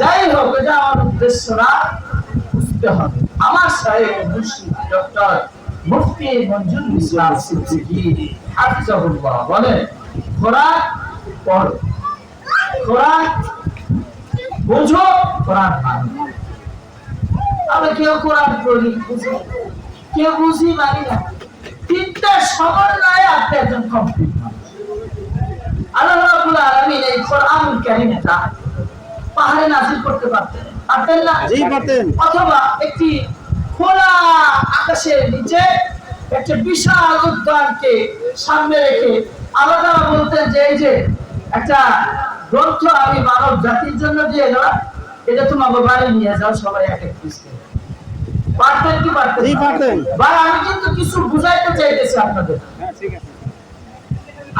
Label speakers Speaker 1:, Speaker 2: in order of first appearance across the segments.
Speaker 1: যাই হোক, এটা আমার উদ্দেশ্য না, বুঝতে হবে। আমার সাহেব মুর্শিদ, ডক্টর মুফতি মঞ্জুর ইসলাম সিদ্দিকী, হাফিজাহুল্লাহ বলেন, কোরআন পড়ো। কোরআন বোঝো, কোরআন মানো। আমরা কেউ কোরআন পড়ি, বুঝি? কেউ বুঝি মানি না। তিনটা সমন্বয়ে আপনি একজন কমপ্লিট আল্লাহ রাব্বুল আলামিন এই কোরআনুল কারীমটা পাহাড়ে করতে পারতেন। পারতেন না?
Speaker 2: জি, পারতেন।
Speaker 1: অথবা একটি খোলা আকাশের নিচে একটা বিশাল উদ্যানকে সামনে রেখে তাআলা বলতেন যে এই যে একটা গ্রন্থ আমি মানব জাতির জন্য দিয়ে গেলাম এটা তোমাকে বাড়ি নিয়ে যাও সবাই এক এক পিস পারতেন কি পারতেন। ভাই আমি কিন্তু কিছু বুঝাইতে চাইতেছি আপনাদের।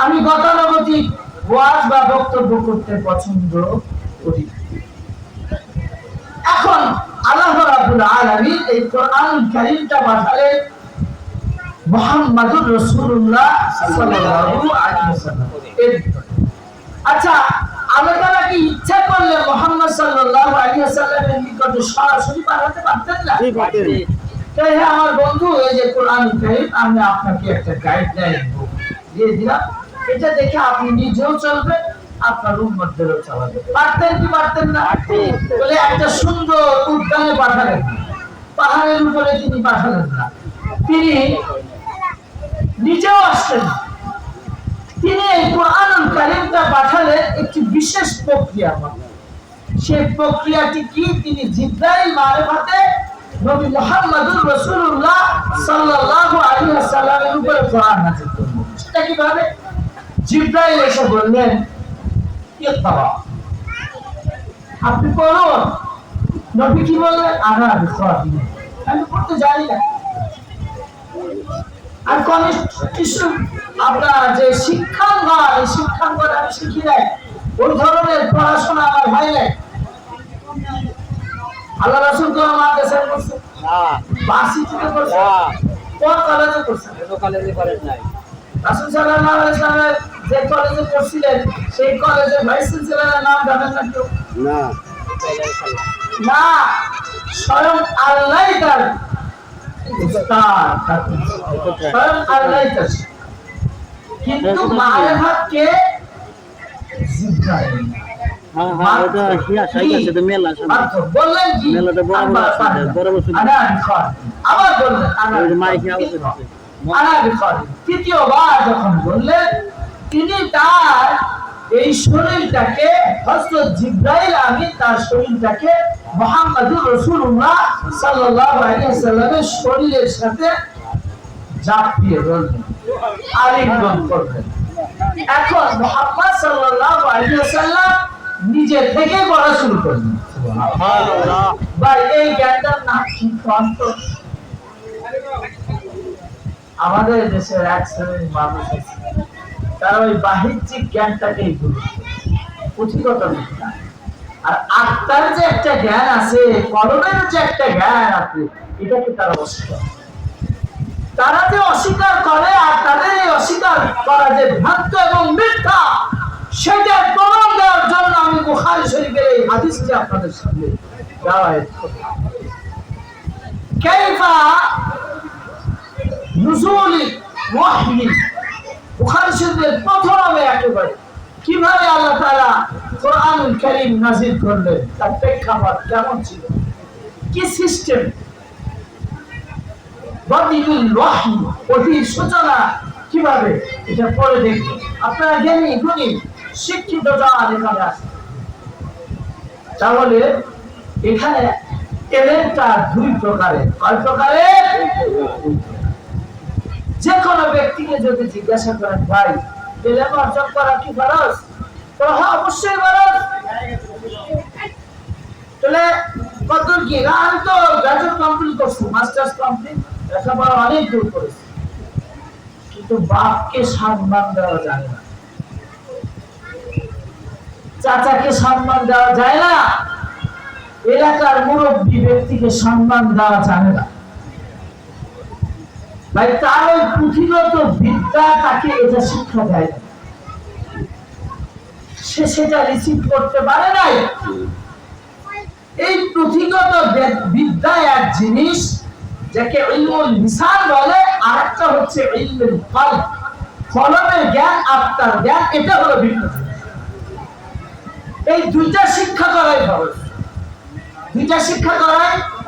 Speaker 1: আমি গতানুগতিক ওয়াজ বা বক্তব্য করতে পছন্দ করি। এখন আল্লাহ রাব্বুল আলামিন এই কোরআন কারীমটা পাঠালেন মুহাম্মাদুর রাসূলুল্লাহ সাল্লাল্লাহু আলাইহি ওয়াসাল্লাম। আচ্ছা আল্লাহ তাআলা কি ইচ্ছা করলে মুহাম্মদ সাল্লাল্লাহু আলাইহি ওয়াসাল্লামের নিকটে সরাসরি পাঠাতে পারতেন না। তাই হ্যাঁ আমার বন্ধু এই যে কোরআন কারীম আমি আপনাকে একটা গাইডলাইন দিয়ে দিলাম। এটা দেখে আপনি নিজেও চলবেন আপনার উম্মতদেরও চালাবেন। পারতেন কি পারতেন না? বলে একটা সুন্দর উদ্যানে পাঠালেন। পাহাড়ের উপরে তিনি পাঠালেন না। তিনি নিজেও আসছেন তিনি এই কোরআনুল কারীমটা পাঠালেন একটি বিশেষ প্রক্রিয়া সেই প্রক্রিয়াটি কি? তিনি জিব্রাইল মারফতে নবী মুহাম্মদুর রাসূলুল্লাহ সাল্লাল্লাহু আলাইহি ওয়াসাল্লামের উপরে কোরআন নাযিল করলেন। সেটা কীভাবে? জিব্রাইল এসে বললেন ইকরা আপনি পড়ুন নবী কি বললেন? আনা বিখারি আমি পড়তে জানি না। আর কনিষ্ঠ কিছু আপনার যে শিক্ষাঙ্গন এই শিক্ষাঙ্গন আমি শিখি নাই। ওই ধরনের পড়াশোনা আমার হয় নাই। আল্লাহ রাসূল কোন মাদ্রাসায় করছে
Speaker 2: না।
Speaker 1: ভার্সিটিতে করছে কোন কলেজে করছে
Speaker 2: কলেজে কলেজ নাই।
Speaker 1: রাসূল সাল্লাল্লাহু আলাইহি যে কলেজে পড়ছিলেন সেই কলেজের ভাইস চ্যান্সেলরের নাম জানেন না কেউ?
Speaker 2: না।
Speaker 1: না স্বয়ং আল্লাহই তার স্বয়ং আল্লাহই তার কিন্তু জিব্রাইল। বললেন আবার বললেন তৃতীয়বার যখন বললেন তিনি তার এই শরীরটাকে জিব্রাইল আমিন তার শরীরটাকে মুহাম্মদুর রাসূলুল্লাহ সাল্লাল্লাহু আলাইহি শরীরের সাথে জাপিয়ে আলিঙ্গন এখন মুহাম্মদ সাল্লাল্লাহু আলাইহি নিজে থেকে পড়া শুরু করলেন।
Speaker 2: সুবহানাল্লাহ।
Speaker 1: ভাই এই জ্ঞানটার নাম কি? আমাদের দেশের এক শ্রেণির মানুষ আছে। তারা ওই বাহ্যিক জ্ঞানটাকেই গুরুত্ব পুঁথিগত বিজ্ঞান আর আত্মার যে একটা জ্ঞান আছে, কলমের যে একটা জ্ঞান আছে, এটাকে তারা অস্বীকার তারা যে অস্বীকার করে আর তাদের এই অস্বীকার করা যে ভ্রান্ত এবং মিথ্যা, সেটা প্রমাণ দেওয়ার জন্য আমি বুখারি শরীফের এই হাদিসটি আপনাদের সামনে দেওয়া ওয়াহি বুখারী শরীফের একেবারে। কীভাবে আল্লাহ কোরআন করলেন? তার প্রেক্ষাপট কেমন ছিল? কি সিস্টেম? ওয়াহি সূচনা কীভাবে? এটা পরে দেখব। আপনারা জ্ঞানী, গুণী, শিক্ষিত এখানে আছে। তাহলে এখানে এলেনটা দুই প্রকারের। কয় প্রকারের? যে কোনো ব্যক্তিকে যদি জিজ্ঞাসা করেন ভাই ট্যালেন্ট অর্জন করা কি ফরজ? হ্যাঁ অবশ্যই ফরজ। তাহলে কি না, আমি তো গ্রাজুয়েট কমপ্লিট করছি মাস্টার্স কমপ্লিট লেখাপড়া অনেক দূর করেছি। কিন্তু বাপকে সম্মান দেওয়া যায় না। চাচাকে সম্মান দেওয়া যায় না। এলাকার মুরব্বী ব্যক্তিকে সম্মান দেওয়া যায় না। ভাই, তার ওই পুঁথিগত বিদ্যা তাকে এটা শিক্ষা দেয় সে সেটা রিসিভ করতে পারে নাই। এই পুঁথিগত বিদ্যা এক জিনিস, যাকে বলে আর একটা হচ্ছে ইলমুল কলব জ্ঞান, আত্মার জ্ঞান, এটা হলো ভিন্ন এই দুইটা শিক্ষা করাই খরচ দুইটা শিক্ষা করাই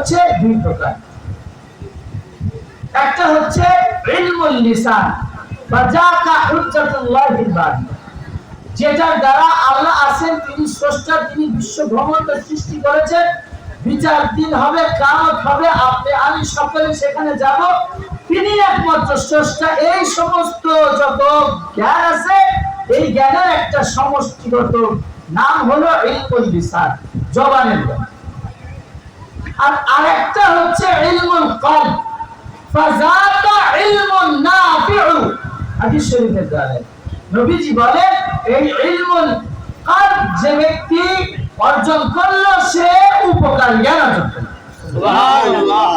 Speaker 1: হচ্ছে দুই প্রকার। একটা হচ্ছে ইলমুল লিসান হুজ্জাতুল্লাহিল যেটার দ্বারা আল্লাহ আছেন, তিনি স্রষ্টা, তিনি বিশ্ব সৃষ্টি করেছেন। বিচার দিন হবে কামত হবে, আপনি, আমি সকলে সেখানে যাব। তিনি একমাত্র স্রষ্টা। এই সমস্ত যত জ্ঞান আছে। এই জ্ঞানের একটা সমষ্টিগত নাম হলো ইলমুল লিসান, জবানের আর আরেকটা হচ্ছে ইলমুল কলব। ফাযাকা ইলমুন নাফিউ। হাদিস শরীফের দ্বারা। নবীজি বলেন এই ইলমুল কলব যে ব্যক্তি অর্জন করল সে উপকার জ্ঞান অর্জন করল।
Speaker 2: সুবহানাল্লাহ।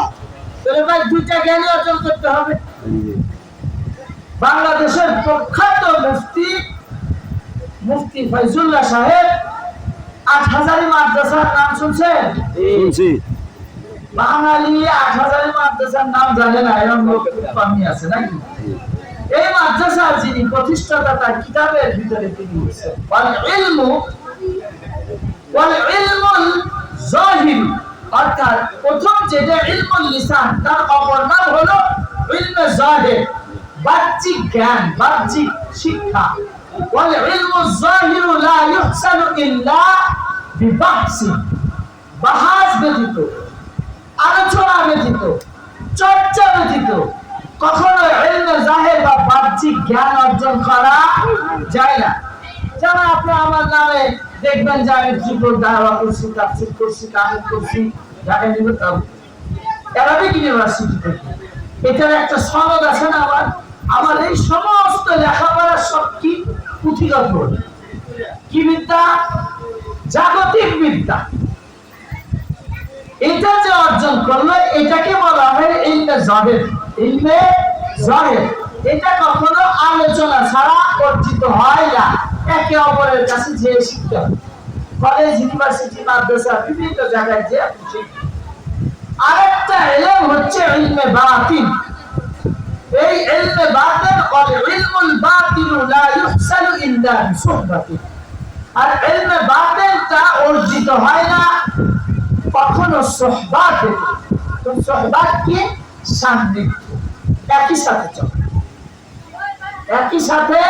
Speaker 1: তাহলে ভাই দুইটা জ্ঞান অর্জন করতে হবে। বাংলাদেশের প্রখ্যাত মুফতি মুফতি ফয়জুল্লাহ সাহেব আট হাজারি মাদ্রাসার নাম শুনছেন?
Speaker 2: শুনছি
Speaker 1: বাঙালি আট হাজারি মাদ্রাসার নাম জানে না এরকম লোক আছে নাকি? এই যিনি প্রতিষ্ঠাতা, তার কিতাবের ভিতরে তিনি অর্থাৎ প্রথম যেটা ইলমুল তার অপর নাম হলো ইলমে জাহির বাহ্যিক জ্ঞান, বাহ্যিক শিক্ষা। ওয়াল ইলমু জাহির লা ইহসানু ইল্লা বিবাহসি, বাহাস ব্যতীত। আলোচনা ব্যতীত, চর্চা ব্যতীত কখনো জাহের বা বাহ্যিক জ্ঞান অর্জন করা যায় না। যেমন আপনি আমার নামে দেখবেন যে আমি দাওয়া করছি, তাফসির করছি কামিল করছি, ঢাকা অ্যারাবিক ইউনিভার্সিটি থেকে। এটার একটা সনদ আছে না আমার? আমার এই সমস্ত লেখাপড়া সব কি? পুঁথিগত। কি বিদ্যা? জাগতিক বিদ্যা। এটা যে অর্জন করল, এটাকে বলা হয় ইলমে জাহের ইলমে জাহের এটা কখনো আলোচনা ছাড়া অর্জিত হয় না। একে অপরের কাছে যে শিখতে কলেজ, ইউনিভার্সিটি, মাদ্রাসা, বিভিন্ন জায়গায় যে আরেকটা হচ্ছে ইলমে এই ইলমে ওয়াল ইলমুল বাতিনু লা ইহসানু ইল্লা বিসুহবাতিন আর ইলমে অর্জিত হয় না কখনো সোহবাত তো সোহবাত কি সান্নিধ্য একই সাথে চলা। একই সাথে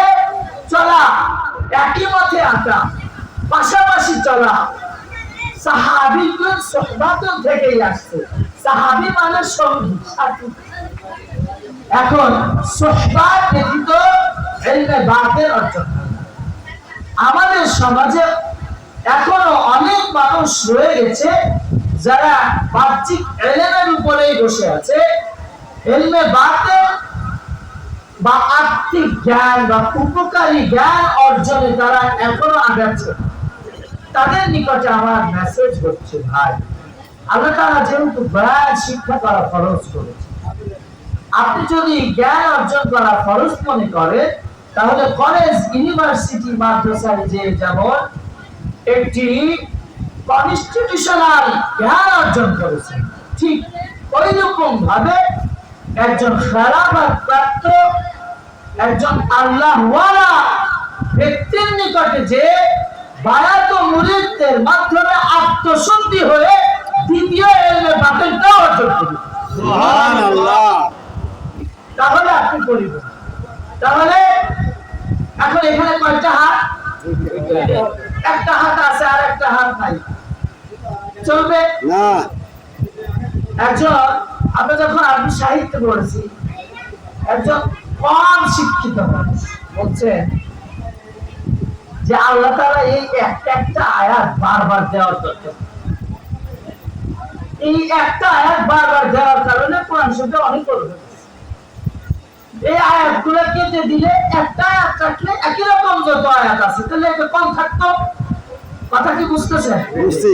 Speaker 1: চলা। একই মতে আঁকা। পাশাপাশি চলা। সাহাবিগুন সোহবাত থেকেই আসছে। সাহাবি মানে সঙ্গী, সাথী। এখন সোহবাত ব্যতীত এলমে বাতের অর্জন আমাদের সমাজে এখনও অনেক মানুষ রয়ে গেছে যারা বাহ্যিক এলেমের উপরেই বসে আছে, এলমে বাতে বা আত্মিক জ্ঞান বা উপকারী জ্ঞান অর্জনে তারা এখনও আগাচ্ছে তাদের নিকটে আমার মেসেজ হচ্ছে, ভাই, আল্লাহ তারা যেহেতু জ্ঞান শিক্ষা করা খরচ করেছে, আপনি যদি জ্ঞান অর্জন করা খরচ মনে করেন, তাহলে কলেজ ইউনিভার্সিটি মাদ্রাসায় যে যেমন একটি কনস্টিটিউশনাল জ্ঞান অর্জন করেছে ঠিক ওই রকম ভাবে একজন প্রাপ্ত একজন ব্যক্তির নিকটে যে বায়াত মুরিদদের মাধ্যমে আত্মশুদ্ধি হয়ে দ্বিতীয় এলমে বাতিলটা অর্জন করি তাহলে আপনি করিবেন তাহলে এখন এখানে কয়টা হাত? একটা হাত আছে আর একটা হাত নাই। চলবে?
Speaker 2: না।
Speaker 1: একজন আমরা যখন আরবি সাহিত্য পড়েছি একজন কম শিক্ষিত মানুষ যে আল্লাহ তাআলা এই একটা একটা আয়াত বারবার দেওয়ার দরকার। এই একটা আয়াত বারবার দেওয়ার কারণে কোরআন অনেক। এই দিলে একটা আয়াত কাটলে একই রকম যত আয়াত আছে তাহলে কম থাকতো? কথা কি বুঝতেছে
Speaker 2: বুঝছি।